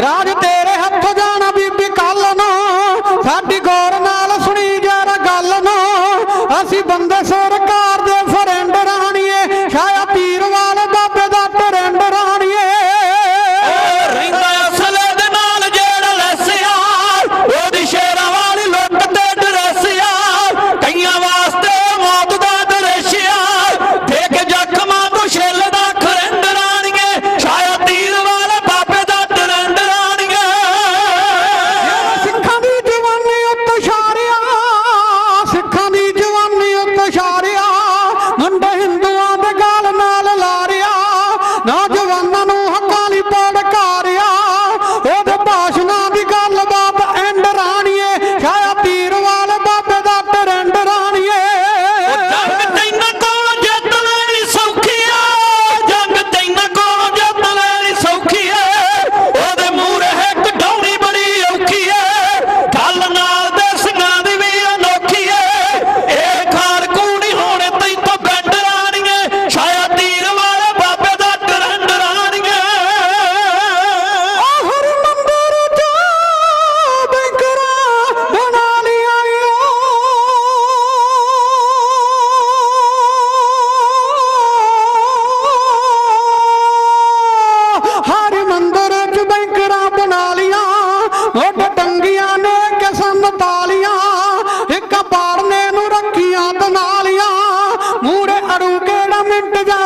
ਰਾਜ ਤੇਰੇ ਹੱਥ ਜਾਣਾ ਬੀਬੀ ਕੱਲ ਨਾ। ਸਾਡੀ ਗੋ ਓ ਡੰਗੀਆਂ ਨੇ ਕਿਸਮ ਤਾਲੀਆਂ, ਇੱਕ ਬਾੜਨੇ ਨੂੰ ਰੱਖੀਆਂ ਤਨਾਲੀਆਂ ਮੂਰੇ ਅੜੂ ਕਿਹੜਾ ਮਿੰਟ ਜਾ